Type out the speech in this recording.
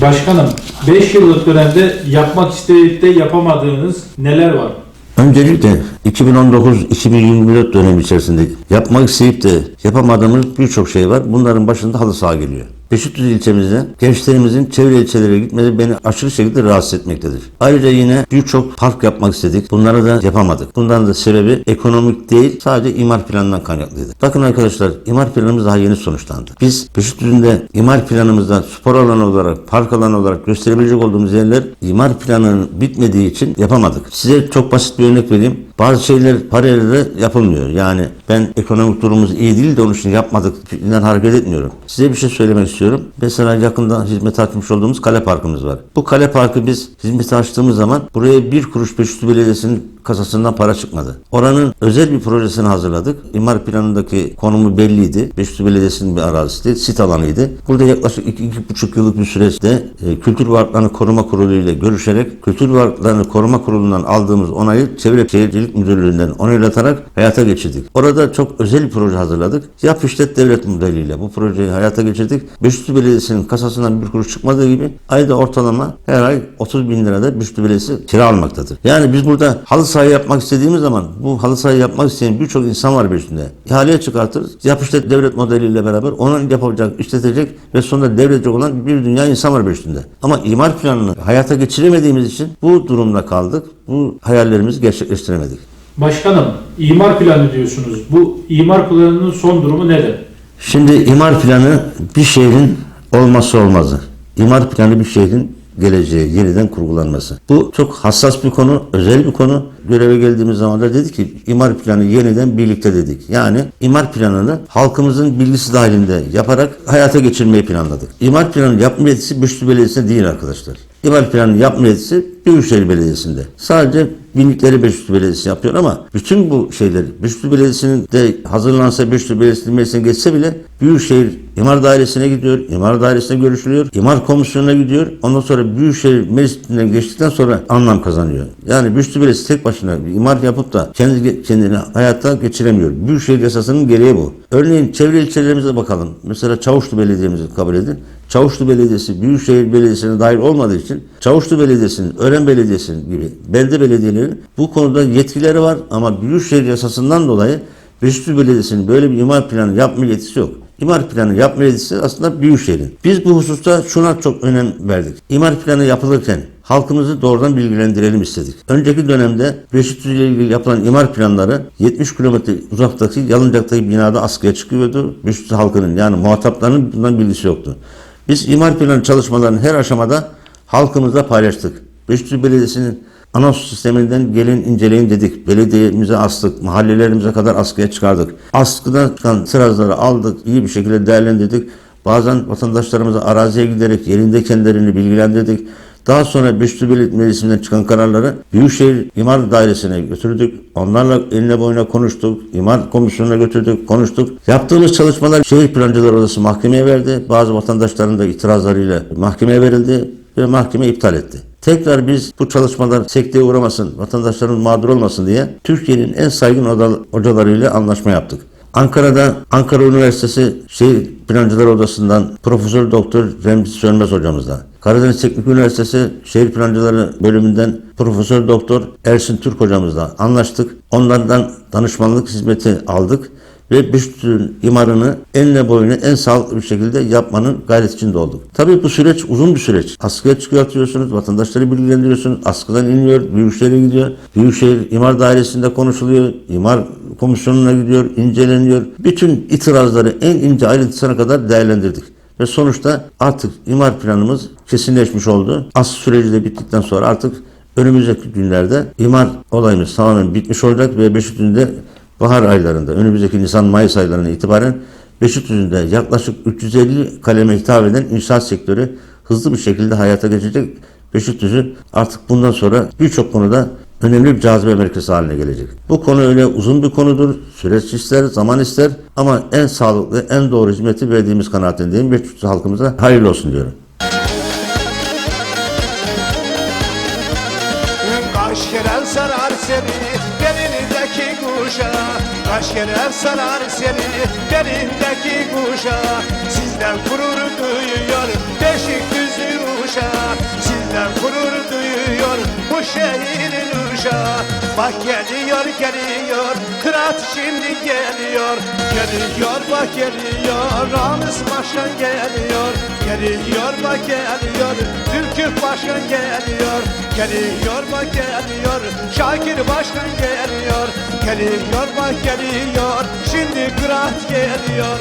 Başkanım 5 yıllık dönemde yapmak isteyip de yapamadığınız neler var? Öncelikle 2019-2024 dönemi içerisinde yapmak isteyip de yapamadığımız birçok şey var. Bunların başında halı saha geliyor. Beşiktaş ilçemizde gençlerimizin çevre ilçelere gitmeleri beni aşırı şekilde rahatsız etmektedir. Ayrıca yine birçok park yapmak istedik. Bunları da yapamadık. Bunların da sebebi ekonomik değil sadece imar planından kaynaklıydı. Bakın arkadaşlar imar planımız daha yeni sonuçlandı. Biz Beşiktaş'ın imar planımızda spor alanı olarak, park alanı olarak gösterebilecek olduğumuz yerler imar planının bitmediği için yapamadık. Size çok basit bir örnek vereyim. Bazı şeyler parayla da yapılmıyor. Yani ben ekonomik durumumuz iyi değil de onun için yapmadık fikrinden hareket etmiyorum. Size bir şey söylemek istiyorum. Mesela yakında hizmet açmış olduğumuz kale parkımız var. Bu kale parkı biz hizmete açtığımız zaman buraya bir kuruş Beşiktaş Belediyesi'nin kasasından para çıkmadı. Oranın özel bir projesini hazırladık. İmar planındaki konumu belliydi. Beşiktaş Belediyesi'nin bir arazisiydi. Sit alanıydı. Burada yaklaşık iki, iki buçuk yıllık bir süreçte e, Kültür Varlıklarını Koruma Kurulu ile görüşerek Kültür Varlıklarını Koruma Kurulu'ndan aldığımız onayı Çevre Şehircilik Müdürlüğü'nden onaylatarak hayata geçirdik. Orada çok özel bir proje hazırladık. Yap işlet devlet modeliyle bu projeyi hayata geçirdik. Beşiktaş Belediyesi'nin kasasından bir kuruş çıkmadığı gibi ayda ortalama her ay 30 bin lirada Beşiktaş Belediyesi kira almaktadır. Yani biz burada halı saha yapmak istediğimiz zaman bu halı sahayı yapmak isteyen birçok insan var Beşiktaş'ta. İhaleye çıkartırız. Yap işlet devlet modeliyle beraber onun yapacak, işletecek ve sonunda devredecek olan bir dünya insan var Beşiktaş'ta. Ama imar planını hayata geçiremediğimiz için bu durumda kaldık. Bu hayallerimizi gerçekleştiremedik. Başkanım imar planı diyorsunuz. Bu imar planının son durumu nedir? Şimdi imar planı bir şehrin olmazsa olmazı. İmar planı bir şehrin geleceği, yeniden kurgulanması. Bu çok hassas bir konu, özel bir konu. Göreve geldiğimiz zaman da dedik ki imar planı yeniden birlikte dedik. Yani imar planını halkımızın bilgisi dahilinde yaparak hayata geçirmeyi planladık. İmar planı yapma yetisi Beşiktaş Belediyesi'nde değil arkadaşlar. İmar planı yapma yetisi Büyükşehir Belediyesi'nde. Sadece binlikleri Beşiktaş Belediyesi yapıyor ama bütün bu şeyleri Beşiktaş Belediyesi'nin de hazırlansa Beşiktaş Belediyesi'nin meclisine geçse bile Büyükşehir İmar Dairesi'ne gidiyor. İmar Dairesi'ne görüşülüyor. İmar Komisyonu'na gidiyor. Ondan sonra Büyükşehir Meclisi'nden geçtikten sonra anlam kazanıyor. Yani Beşiktaş Belediyesi tek başına bir imar yapıp da kendi kendini hayata geçiremiyor. Büyükşehir yasasının gereği bu. Örneğin çevre ilçelerimize bakalım. Mesela Çavuşlu Belediye'mizi kabul edin. Çavuşlu Belediyesi Büyükşehir Belediyesi'ne dahil olmadığı için Çavuşlu Belediyesi'nin, Ören Belediyesi'nin gibi belde belediyelerinin bu konuda yetkileri var ama Büyükşehir yasasından dolayı Beşiktaş Belediyesi'nin böyle bir imar planı yapma yetisi yok. İmar planı yapma yetisi aslında Büyükşehir'in. Biz bu hususta şuna çok önem verdik. İmar planı yapılırken halkımızı doğrudan bilgilendirelim istedik. Önceki dönemde Beşiktaş ile ilgili yapılan imar planları 70 kilometre uzaktaki Yalıncak'taki binada askıya çıkıyordu. Beşiktaş halkının yani muhataplarının bundan bilgisi yoktu. Biz imar planı çalışmalarının her aşamada halkımızla paylaştık. Beşiktaş Belediyesi'nin anons sisteminden gelin inceleyin dedik. Belediyemize astık, mahallelerimize kadar askıya çıkardık. Askıdan çıkan sırazları aldık, iyi bir şekilde değerlendirdik. Bazen vatandaşlarımıza araziye giderek yerinde kendilerini bilgilendirdik. Daha sonra Beşiktaş Belediye Meclisi'nden çıkan kararları Büyükşehir İmar Dairesi'ne götürdük. Onlarla eline boyuna konuştuk. İmar Komisyonu'na götürdük, konuştuk. Yaptığımız çalışmalar Şehir Plancılar Odası mahkemeye verdi. Bazı vatandaşların da itirazlarıyla mahkemeye verildi ve mahkeme iptal etti. Tekrar biz bu çalışmalar sekteye uğramasın, vatandaşların mağdur olmasın diye Türkiye'nin en saygın hocalarıyla anlaşma yaptık. Ankara'da Ankara Üniversitesi Şehir Plancılar Odası'ndan Profesör Doktor Remzi Sönmez hocamızla, Karadeniz Teknik Üniversitesi Şehir Plancıları bölümünden Profesör Doktor Ersin Türk hocamızla anlaştık. Onlardan danışmanlık hizmeti aldık ve Beşiktaş'ın imarını enine boyuna en sağlıklı bir şekilde yapmanın gayret içinde olduk. Tabii bu süreç uzun bir süreç. Askıya çıkartıyorsunuz, vatandaşları bilgilendiriyorsunuz, askıdan iniyor, Büyükşehir'e gidiyor. Büyükşehir İmar Dairesi'nde konuşuluyor, İmar Komisyonu'na gidiyor, inceleniyor. Bütün itirazları en ince ayrıntısına kadar değerlendirdik. Ve sonuçta artık imar planımız kesinleşmiş oldu. As süreci de bittikten sonra artık önümüzdeki günlerde imar olayımız tamamen bitmiş olacak ve Beşiktaş'ın bahar aylarında, önümüzdeki Nisan-Mayıs aylarına itibaren Beşiktaş'ın yaklaşık 350 kaleme hitap eden inşaat sektörü hızlı bir şekilde hayata geçecek. Beşiktaş'ı artık bundan sonra birçok konuda önemli bir cazibe merkezi haline gelecek. Bu konu öyle uzun bir konudur. Süreç ister, zaman ister ama en sağlıklı, en doğru hizmeti verdiğimiz kanaatindeyim. Beşiktaş halkımıza hayırlı olsun diyorum. Kaş kere sarar seni belindeki kuşa Sizden gurur duyuyor beşik düzü uşa bu şehrin uşağı Bak geliyor geliyor Kırat şimdi geliyor. Geliyor bak geliyor Ramiz Başkan geliyor. Geliyor bak geliyor Türkü Başkan geliyor. Geliyor bak geliyor Şakir Başkan geliyor. Geliyor bak geliyor Şimdi Kırat geliyor